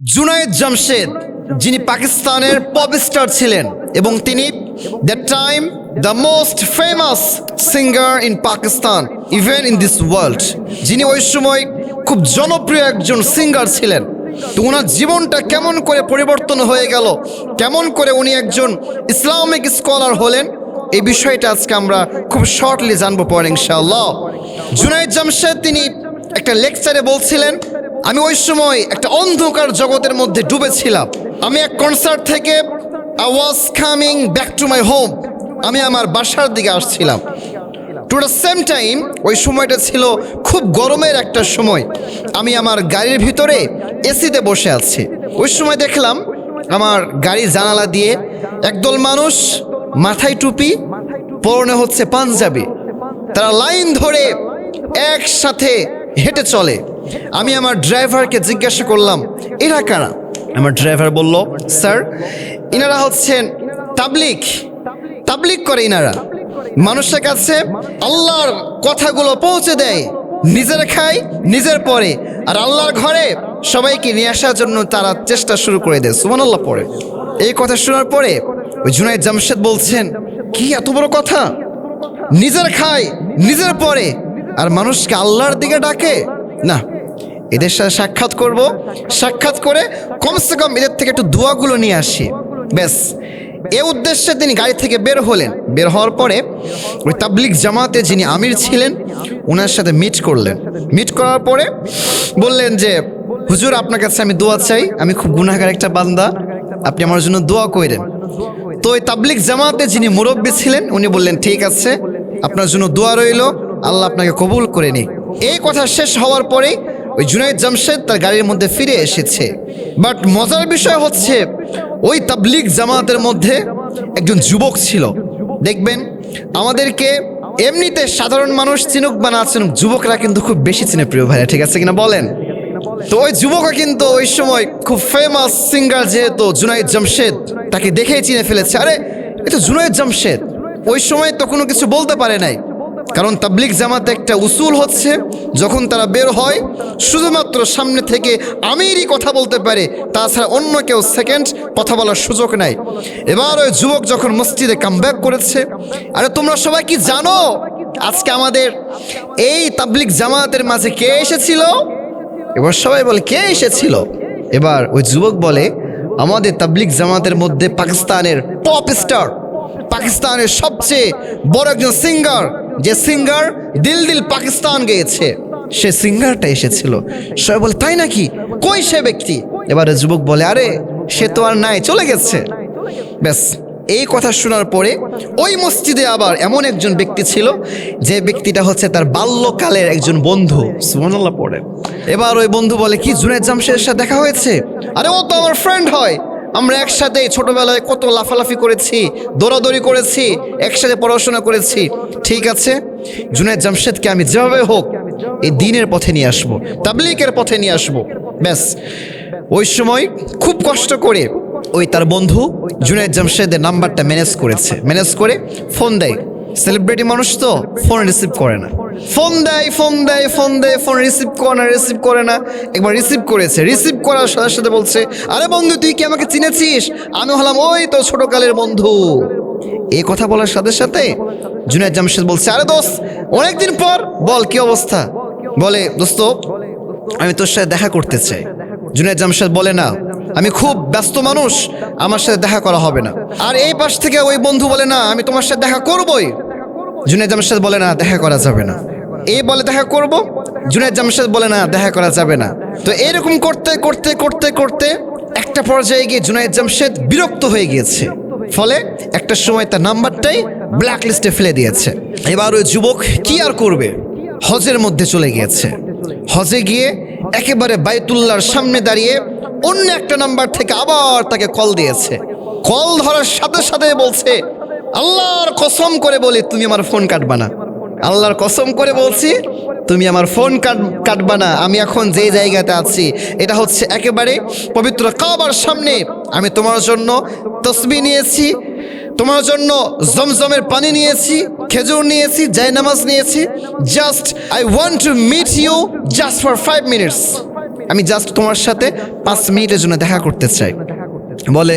জুনায়েদ জামশেদ, যিনি পাকিস্তানের pop star ছিলেন এবং তিনি the time the most famous singer in Pakistan even in this world যিনি ওই সময় খুব জনপ্রিয় একজন সিঙ্গার ছিলেন। তো ওনার জীবনটা কেমন করে পরিবর্তন হয়ে গেল? কেমন করে উনি একজন ইসলামিক স্কলার হলেন? এই বিষয়টা আজকে আমরা খুব শর্টলি জানব পরে ইনশাআল্লাহ। জুনাইদ জামশেদ তিনি একটা লেকচারে বলছিলেন আমি ওই সময় একটা অন্ধকার জগতের মধ্যে ডুবেছিলাম। আমি এক কনসার্ট থেকে I was coming back to my home আমি আমার বাসার দিকে আসছিলাম। টু দ্য সেম টাইম ওই সময়টা ছিল খুব গরমের একটা সময়। আমি আমার গাড়ির ভিতরে এসিতে বসে আছি। ওই সময় দেখলাম আমার গাড়ির জানালা দিয়ে একদল মানুষ মাথায় টুপি, পরনে হচ্ছে পাঞ্জাবি। তারা লাইন ধরে একসাথে হেঁটে চলে। আমি আমার ড্রাইভারকে জিজ্ঞাসা করলাম, এরা কারা? আমার ড্রাইভার বলল, স্যার, ইনারা হচ্ছেন তাবলিক তাবলিক করে ইনারা। মানুষের কাছে আল্লাহর কথাগুলো পৌঁছে দেয়। নিজের খায় নিজের পরে। আর আল্লাহর ঘরে সবাইকে নিয়ে আসার জন্য তারা চেষ্টা শুরু করে দেয়। সুমান আল্লাহ পরে। এই কথা শোনার পরে ওই জুনাইদ জামশেদ বলছেন, কি এত বড় কথা? নিজের খায় নিজের পরে। আর মানুষকে আল্লাহর দিকে ডাকে? না এদের সাথে সাক্ষাৎ করব। সাক্ষাৎ করে কমসে কম এদের থেকে একটু দোয়াগুলো নিয়ে আসি। ব্যাস, এ উদ্দেশ্যে তিনি গাড়ি থেকে বের হলেন। বের হওয়ার পরে ওই তাবলিক জামাতে যিনি আমির ছিলেন ওনার সাথে মিট করলেন। মিট করার পরে বললেন যে, হুজুর, আপনার কাছে আমি দোয়া চাই। আমি খুব গুনাহগার একটা বান্দা। আপনি আমার জন্য দোয়া করেন তো ওই তাবলিক জামাতে যিনি মুরব্বী ছিলেন, উনি বললেন, ঠিক আছে, আপনার জন্য দোয়া রইল। আল্লাহ আপনাকে কবুল করে নি এই কথা শেষ হওয়ার পরেই ওই জুনাইদ জামশেদ তার গাড়ির মধ্যে ফিরে এসেছে। বাট মজার বিষয় হচ্ছে, ওই তাবলিক জামাতের মধ্যে একজন যুবক ছিল। দেখবেন, আমাদেরকে এমনিতে সাধারণ মানুষ চিনুক বা না চিনুক, যুবকরা কিন্তু খুব বেশি চিনে প্রিয় ভাইরা, ঠিক আছে কিনা বলেন? তো ওই যুবকও কিন্তু ওই সময় খুব ফেমাস সিঙ্গার যেহেতু জুনাইদ জামশেদ, তাকে দেখেই চিনে ফেলেছে। আরে এটা জুনাইদ জামশেদ। ওই সময় তো কোনো কিছু বলতে পারে নাই। কারণ তাবলিক জামাতে একটা উসুল হচ্ছে, যখন তারা বের হয়, শুধুমাত্র সামনে থেকে আমিরই কথা বলতে পারে, তাছাড়া অন্য কেউ সেকেন্ড কথা বলার সুযোগ নাই। এবার ওই যুবক যখন মসজিদে কামব্যাক করেছে, আরে তোমরা সবাই কি জানো আজকে আমাদের এই তাবলিক জামাতের মাঝে কে এসেছিল? এবার সবাই বলে, কে এসেছিল? এবার ওই যুবক বলে, আমাদের তাবলিক জামাতের মধ্যে পাকিস্তানের পপ স্টার পাকিস্তানের সবচেয়ে বড় একজন সিঙ্গার। যে সিঙ্গার দিল দিল পাকিস্তান গেয়েছে। সে সিঙ্গারটা এসেছিল। সবাই বলে তাই নাকি? কই সে ব্যক্তি? এবারে যুবক বলে আরে সে তো আর নাই চলে গেছে। ব্যাস এই কথা শোনার পরে ওই মসজিদে আবার এমন একজন ব্যক্তি ছিল যে ব্যক্তিটা হচ্ছে তার বাল্যকালের একজন বন্ধু। সুমনাল্লাহ পড়ে এবার ওই বন্ধু বলে কি জুনায়দ জামশেদের সাথে দেখা হয়েছে? আরে ও তো আমার ফ্রেন্ড হয়। আমরা একসাথে ছোটবেলায় কত লাফালাফি করেছি, দৌড়াদৌড়ি করেছি, একসাথে পড়াশোনা করেছি। ঠিক আছে? জুনায়দ জামশেদকে আমি যেভাবে হোক এই দিনের পথে নিয়ে আসব তাবলিকের পথে নিয়ে আসব। ব্যাস। ওই সময় খুব কষ্ট করে ওই তার বন্ধু জুনায়দ জামশেদের নাম্বারটা ম্যানেজ করেছে। ম্যানেজ করে ফোন দেয়। সেলিব্রিটি মানুষ তো ফোন রিসিভ করে না। ফোন দেয় ফোন দেয় ফোন দেয়, ফোন রিসিভ করে না রিসিভ করে না। একবার রিসিভ করেছে রিসিভ করার সাথে সাথে বলছে, আরে বন্ধু, তুই কি আমাকে চিনেছিস? আমি হলাম ওই তো ছোটকালের বন্ধু। এই কথা বলার সাথে সাথে জুনায়দ জামশেদ বলছে, আরে দোস্ত, অনেকদিন পর বল, কি অবস্থা? বলে, দোস্ত, আমি তোর সাথে দেখা করতে চাই। জুনায়দ জামশেদ বলে, না, আমি খুব ব্যস্ত মানুষ, আমার সাথে দেখা করা হবে না। আর এই পাশ থেকে ওই বন্ধু বলে, না, আমি তোমার সাথে দেখা করবই। জুনায়দ জামশেদ বলে না, দেখা করা যাবে না। এই বলে দেখা করব জুনায়দ জামশেদ বলে না, দেখা করা যাবে না। তো এরকম করতে করতে করতে করতে একটা পর্যায়ে গিয়ে জুনায়দ জামশেদ বিরক্ত হয়ে গিয়েছে। ফলে একটা সময় তার নাম্বারটাই ব্ল্যাক লিস্টে ফেলে দিয়েছে। এবার ওই যুবক কি আর করবে? হজের মধ্যে চলে গিয়েছে। হজে গিয়ে একেবারে বাইতুল্লাহর সামনে দাঁড়িয়ে অন্য একটা নাম্বার থেকে আবার তাকে কল দিয়েছে। কল ধরার সাথে সাথে বলছে আল্লাহর কসম করে বলি, তুমি আমার ফোন কাটবা না। আল্লাহর কসম করে বলছি, তুমি আমার ফোন কাট কাটবা না। আমি এখন যে জায়গাতে আছি, এটা হচ্ছে একেবারে পবিত্র কাবার সামনে। আমি তোমার জন্য তসবি নিয়েছি, তোমার জন্য জমজমের পানি নিয়েছি, খেজুর নিয়েছি, জায়নামাজ নিয়েছি। Just I want to meet you just for five minutes আমি জাস্ট তোমার সাথে পাঁচ মিনিটের জন্য দেখা করতে চাই। বলে,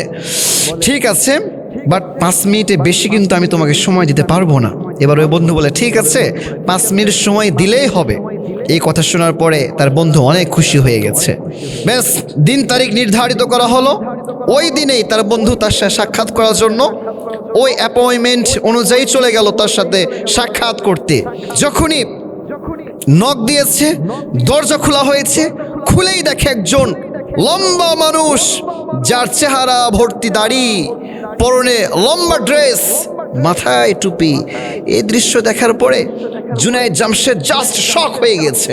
ঠিক আছে। বাট পাঁচ মিনিটে বেশি কিন্তু আমি তোমাকে সময় দিতে পারব না। এবার ওই বন্ধু বলে, ঠিক আছে, পাঁচ মিনিট সময় দিলেই হবে। এই কথা শোনার পরে তার বন্ধু অনেক খুশি হয়ে গেছে। ব্যাস, দিন তারিখ নির্ধারিত করা হলো। ওই দিনেই তার বন্ধু তার সাথে সাক্ষাৎ করার জন্য ওই অ্যাপয়েন্টমেন্ট অনুযায়ী চলে গেল তার সাথে সাক্ষাৎ করতে। যখনই নখ দিয়েছে, দরজা খোলা হয়েছে, খুলেই দেখে একজন লম্বা মানুষ, যার চেহারা ভর্তি দাড়ি পরনে লম্বা ড্রেস, মাথায় টুপি। এই দৃশ্য দেখার পরে জুনাইদ জামশেদ জাস্ট শক হয়ে গেছে।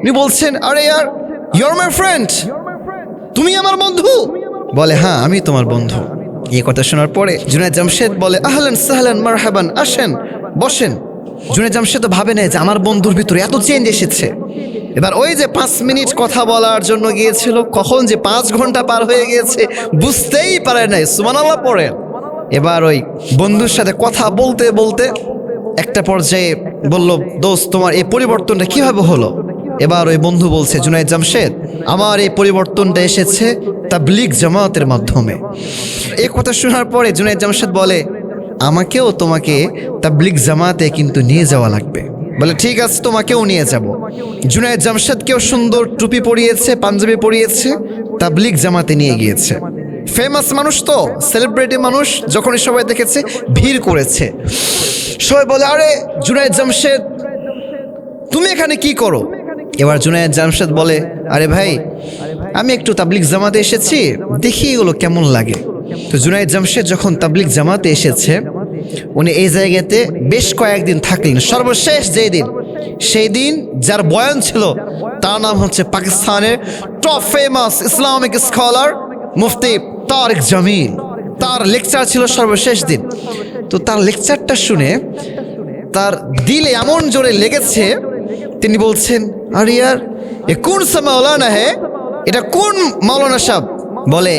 উনি বলছেন, আরে ইয়ার ইউর মাই ফ্রেন্ড তুমি আমার বন্ধু? বলে হ্যাঁ আমি তোমার বন্ধু। এই কথা শোনার পরে জুনাইদ জামশেদ বলে, আহলান সাহলান মারহাবান, আসেন, বসেন। জুনাইদ জামশেদ তো ভাবে নেয় যে আমার বন্ধুর ভিতরে এত চেঞ্জ এসেছে। এবার ওই যে পাঁচ মিনিট কথা বলার জন্য গিয়েছিল, কখন যে পাঁচ ঘণ্টা পার হয়ে গিয়েছে বুঝতেই পারে নাই। সুমানাল্লাহ পড়ে এবার ওই বন্ধুর সাথে কথা বলতে বলতে একটা পর্যায়ে বলল, দোস্ত, তোমার এই পরিবর্তনটা কীভাবে হলো? এবার ওই বন্ধু বলছে, জুনাইদ জামশেদ, আমার এই পরিবর্তনটা এসেছে তাবলিগ জামাতের মাধ্যমে। এই কথা শোনার পরে জুনাইদ জামশেদ বলে, আমাকেও তোমাকে তাবলিগ জামাতে কিন্তু নিয়ে যাওয়া লাগবে। বলে, ঠিক আছে, তোমাকেও নিয়ে যাব। জুনাইদ জামশেদকেও সুন্দর টুপি পরিয়েছে, পাঞ্জাবি পরিয়েছে, তাবলিগ জামাতে নিয়ে গিয়েছে। ফেমাস মানুষ তো সেলিব্রিটি মানুষ, যখনই সবাই দেখেছে, ভিড় করেছে। সবাই বলে, আরে জুনাইদ জামশেদ, তুমি এখানে কি করো? এবার জুনায়েদ জামশেদ বলে, আরে ভাই, আমি একটু তাবলিক জামাতে এসেছি, দেখি এগুলো কেমন লাগে। তো জুনায়েদ জামশেদ যখন তাবলিক জামাতে এসেছে, উনি এই জায়গাতে বেশ কয়েকদিন থাকলেন। সর্বশেষ যেই দিন, সেই দিন যার বয়ান ছিল, তার নাম হচ্ছে পাকিস্তানের top famous Islamic scholar Mufti Tariq Jamil, তার লেকচার ছিল সর্বশেষ দিন। তো তার লেকচারটা শুনে তার দিলে এমন জোরে লেগেছে, তিনি বলছেন আরে ইয়ার এ কোন মাওলানা হে? এটা কোন মাওলানা সাহেব? বলে,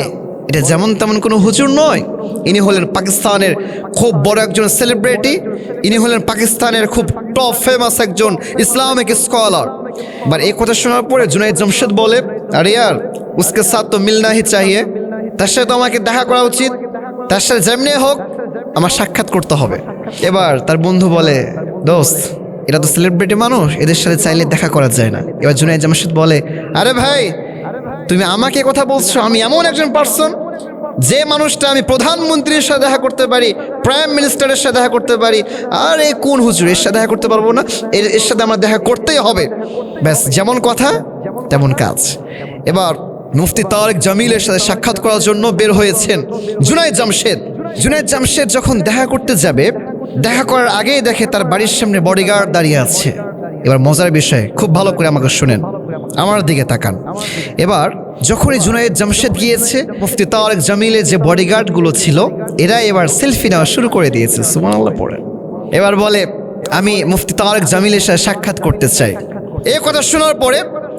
এটা যেমন তেমন কোনো হুজুর নয়। ইনি হলেন পাকিস্তানের খুব বড় একজন সেলিব্রিটি ইনি হলেন পাকিস্তানের খুব টপ ফেমাস একজন ইসলামিক স্কলার এবার এই কথা শোনার পরে জুনাইদ জামশেদ বলে আরে ইয়ার উসকে সাথ তো মিলনা হি চাহিয়ে। তার সাথে আমাকে দেখা করা উচিত। তার সাথে যেমনি হোক, আমার সাক্ষাৎ করতে হবে। এবার তার বন্ধু বলে, দোস্ত, এরা তো সেলিব্রিটি মানুষ, এদের সাথে চাইলে দেখা করা যায় না। এবার জুনাইদ জামশেদ বলে, আরে ভাই, তুমি আমাকে কথা বলছো, আমি এমন একজন পার্সন যে মানুষটা আমি প্রধানমন্ত্রীর সাথে দেখা করতে পারি প্রাইম মিনিস্টারের সাথে দেখা করতে পারি। আর এই কোন হুজুর, এর সাথে দেখা করতে পারব না? এর এর সাথে আমার দেখা করতেই হবে। ব্যাস, যেমন কথা, তেমন কাজ। এবার মুফতি তারেক জামিলের সাথে সাক্ষাৎ করার জন্য বের হয়েছেন জুনাইদ জামশেদ। জুনাইদ জামশেদ যখন দেখা করতে যাবে, দেখা করার আগেই দেখে তার বাড়ির সামনে বডিগার্ড দাঁড়িয়ে আছে। এবার মজার বিষয়, খুব ভালো করে আমাকে শুনেন, আমার দিকে তাকান। এবার যখনই জুনাইদ জামশেদ গিয়েছে, মুফতি তারেক জামিলের যে বডিগার্ডগুলো ছিল, এরা এবার সেলফি নেওয়া শুরু করে দিয়েছে, সুবহানাল্লাহ পড়ে। এবার বলে, আমি মুফতি তারেক জামিলের সাথে সাক্ষাৎ করতে চাই। এই কথা শোনার পরে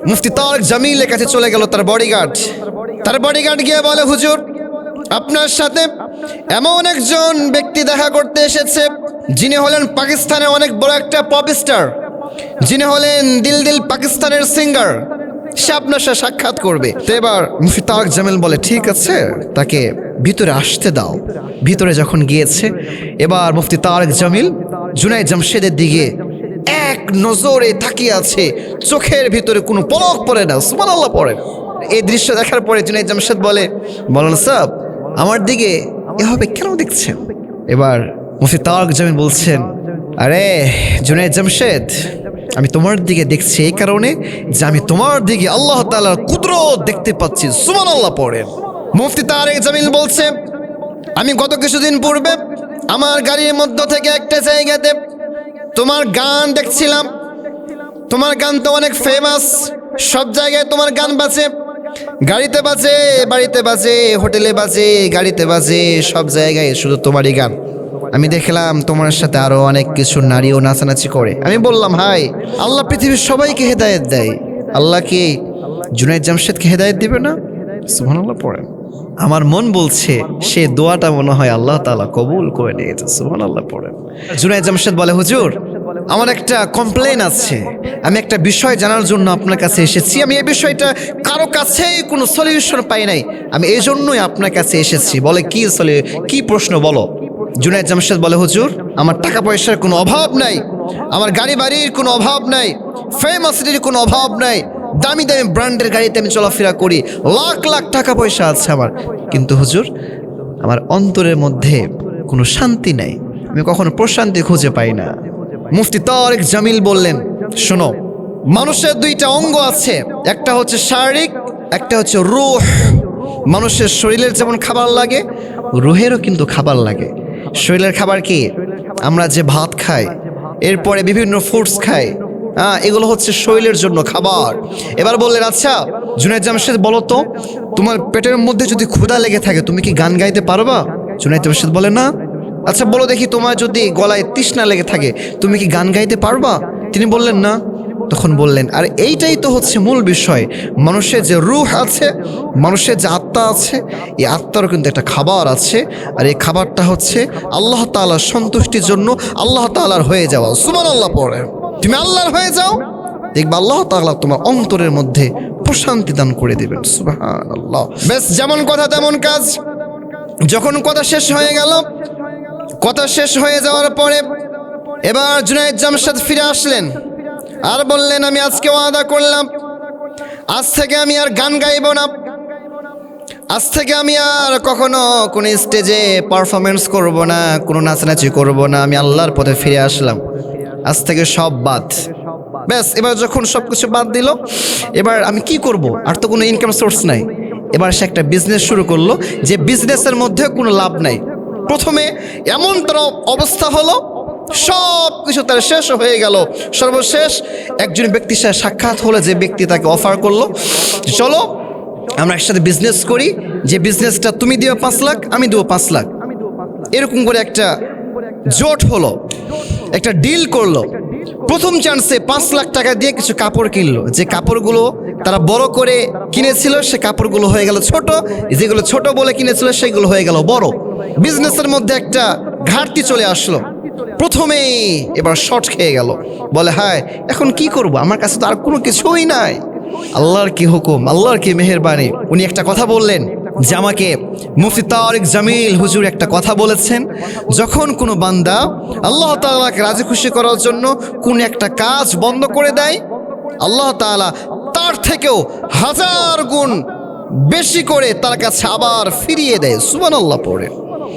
মুফতি তারেক জামিলের কাছে চলে গেল তার বডিগার্ড তার বডিগার্ড গিয়ে বলে, হুজুর, আপনার সাথে এমন একজন ব্যক্তি দেখা করতে এসেছে, যিনি হলেন পাকিস্তানের অনেক বড় একটা পপ স্টার যিনি হলেন দিল দিল পাকিস্তানের সিঙ্গার সে আপনার সাথে সাক্ষাৎ করবে। তো এবার মুফতি তারেক জামিল বলে, ঠিক আছে, তাকে ভিতরে আসতে দাও। ভিতরে যখন গিয়েছে, এবার মুফতি তারেক জামিল জুনাই জামশেদের দিকে এক নজরে তাকিয়ে আছে। চোখের ভিতরে কোনো পলক পড়ে না, সুবহানাল্লাহ পড়ে। না। এই দৃশ্য দেখার পরে জুনাইদ জামশেদ বলে, বলেন সাহ আমার দিকে এভাবে কেন দেখছেন? এবার মুফতি তারক জামিন বলছেন, আরে জুনাইদ জামশেদ, আমি তোমার দিকে দেখছি এই কারণে যে আমি তোমার দিকে আল্লাহ তাআলার কুদরত দেখতে পাচ্ছি সুমান আল্লাহ পড়েন মুফতি তারেক জামিল বলছে, আমি গত কিছুদিন পূর্বে আমার গাড়ির মধ্য থেকে একটা জায়গাতে তোমার গান দেখছিলাম। তোমার গান তো অনেক ফেমাস সব জায়গায় তোমার গান বাজে। গাড়িতে বাজে, বাড়িতে বাজে, হোটেলে বাজে, গাড়িতে বাজে, সব জায়গায় শুধু তোমারই গান। আমি দেখলাম তোমার সাথে আরও অনেক কিছু নারীও নাচানাচি করে। আমি বললাম, হাই, আল্লাহ পৃথিবীর সবাইকে হেদায়েত দেয়। আল্লাহ কি জুনাইদ জামশেদকে হেদায়ত দিবে না? সুবহানাল্লাহ, পড়েন। আমার মন বলছে, সে দোয়াটা মনে হয় আল্লাহ তাআলা কবুল করে নিয়েছে, সুবহানাল্লাহ পড়েন জুনাইদ জামশেদ বলে, হুজুর, আমার একটা কমপ্লেন আছে। আমি একটা বিষয় জানার জন্য আপনার কাছে এসেছি। আমি এই বিষয়টা কারও কাছেই কোনো সলিউশন পাই নাই। আমি এই জন্যই আপনার কাছে এসেছি। বলে কি সলি কি প্রশ্ন বলো? জুনায়দ জামশেদ বলে, হুজুর, আমার টাকা পয়সার কোনো অভাব নাই। আমার গাড়ি বাড়ির কোনো অভাব নাই। ফেমাসিটির কোনো অভাব নাই। দামি দামি ব্র্যান্ডের গাড়িতে আমি চলাফেরা করি। লাখ লাখ টাকা পয়সা আছে আমার। কিন্তু হুজুর, আমার অন্তরের মধ্যে কোনো শান্তি নাই। আমি কখনো প্রশান্তি খুঁজে পাই না। মুফতি তারেক জামিল বললেন, শোনো, মানুষের দুইটা অঙ্গ আছে। একটা হচ্ছে শারীরিক, একটা হচ্ছে রুহ। মানুষের শরীরের যেমন খাবার লাগে, রুহেরও কিন্তু খাবার লাগে। শরীরের খাবার কি? আমরা যে ভাত খাই, এরপরে বিভিন্ন ফ্রুটস খাই হ্যাঁ এগুলো হচ্ছে শরীরের জন্য খাবার। এবার বললেন আচ্ছা জুনাইদ জামশেদ বলো তো, তোমার পেটের মধ্যে যদি ক্ষুধা লেগে থাকে, তুমি কি গান গাইতে পারবা? জুনাইদ জামশেদ বলে না। আচ্ছা বলো দেখি, তোমার যদি গলায় তৃষ্ণা লেগে থাকে, তুমি কি গান গাইতে পারবা? তিনি বললেন, না। তখন বললেন, আর এইটাই তো হচ্ছে মূল বিষয়। মানুষের যে রুহ আছে, মানুষের যে আত্মা আছে, এই আত্মারও কিন্তু একটা খাবার আছে। আর এই খাবারটা হচ্ছে আল্লাহ তাআলার সন্তুষ্টির জন্য আল্লাহ তালার হয়ে যাওয়া। সুমান আল্লাহ পড়ে তুমি আল্লাহর হয়ে যাও। দেখবে আল্লাহ তাআলা তোমার অন্তরের মধ্যে প্রশান্তি দান করে দেবেন। সুবহান আল্লাহ বেশ, যেমন কথা তেমন কাজ। যখন কথা শেষ হয়ে গেল, কথা শেষ হয়ে যাওয়ার পরে এবার জুনাইদ জামশেদ ফিরে আসলেন। আর বললেন, আমি আজকে ওয়াদা করলাম। আজ থেকে আমি আর গান গাইব না। আজ থেকে আমি আর কখনো কোনো স্টেজে পারফরমেন্স করব না, কোনো নাচানাচি করব না। আমি আল্লাহর পথে ফিরে আসলাম। আজ থেকে সব বাদ। ব্যাস, এবার যখন সব কিছু বাদ দিল, এবার আমি কি করব? আর তো কোনো ইনকাম সোর্স নাই। এবার সে একটা বিজনেস শুরু করল, যে বিজনেসের মধ্যে কোনো লাভ নাই। প্রথমে এমন তার অবস্থা হলো সব কিছু তার শেষ হয়ে গেল। সর্বশেষ একজন ব্যক্তির সাথে সাক্ষাৎ হলো, যে ব্যক্তি তাকে অফার করল চলো, আমরা একসাথে বিজনেস করি, যে বিজনেসটা তুমি দিও পাঁচ লাখ, আমি দেবো পাঁচ লাখ। এরকম করে একটা জোট হলো। একটা ডিল করল। প্রথম চান্সে পাঁচ লাখ টাকা দিয়ে কিছু কাপড় কিনলো। যে কাপড়গুলো তারা বড় করে কিনেছিল, সে কাপড়গুলো হয়ে গেল ছোট। যেগুলো ছোট বলে কিনেছিল, সেগুলো হয়ে গেল বড়। বিজনেসের মধ্যে একটা ঘাটতি চলে আসলো। প্রথমেই এবার শর্ট খেয়ে গেল। বলে, হায়, এখন কি করব? আমার কাছে তো আর কোনো কিছুই নাই। আল্লাহর কি হুকুম? আল্লাহর কি মেহেরবানি? উনি একটা কথা বললেন। যে আমাকে মুফতি তারিক জামিল হুজুর একটা কথা বলেছেন, যখন কোনো বান্দা আল্লাহ তাআলাকে রাজি খুশি করার জন্য কোন একটা কাজ বন্ধ করে দেয়, আল্লাহ তাআলা তার থেকেও হাজার গুণ বেশি করে তার কাছে আবার ফিরিয়ে দেয়। সুবান আল্লাহ পড়ে।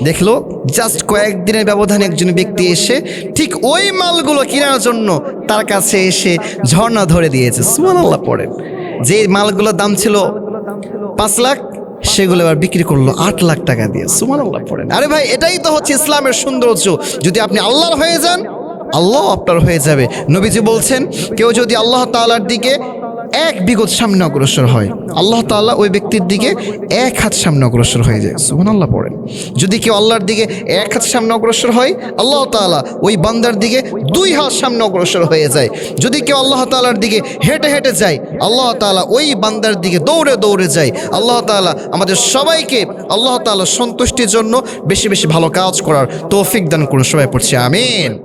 দেখল জাস্ট কয়েকদিনের ব্যবধানে একজন ব্যক্তি এসে ঠিক ওই মালগুলো কেনার জন্য তার কাছে এসে ঝর্ণা ধরে দিয়েছে। সুমান আল্লাহ পড়েন যে মালগুলোর দাম ছিল পাঁচ লাখ সেগুলো এবার বিক্রি করল আট লাখ টাকা দিয়ে। সুমান আল্লাহ পড়েন আরে ভাই, এটাই তো হচ্ছে ইসলামের সৌন্দর্য। যদি আপনি আল্লাহর হয়ে যান, আল্লাহ আপনার হয়ে যাবে। নবীজি বলছেন, কেউ যদি আল্লাহ তালার দিকে এক বিগত সামনে অগ্রসর হয়। আল্লাহ তাআলা ওই ব্যক্তির দিকে এক হাত সামনে অগ্রসর হয়ে যায়। সুবহান আল্লাহ পড়েন। যদি কেউ আল্লাহর দিকে এক হাত সামনে অগ্রসর হয়, আল্লাহ তাআলা ওই বান্দার দিকে দুই হাত সামনে অগ্রসর হয়ে যায়। যদি কেউ আল্লাহ তাআলার দিকে হেঁটে হেঁটে যায়, আল্লাহ তাআলা ওই বান্দার দিকে দৌড়ে দৌড়ে যায়। আল্লাহ তাআলা আমাদের সবাইকে আল্লাহ তাআলা সন্তুষ্টির জন্য বেশি বেশি ভালো কাজ করার তৌফিক দান করুন। সবাই পড়ছি, আমিন।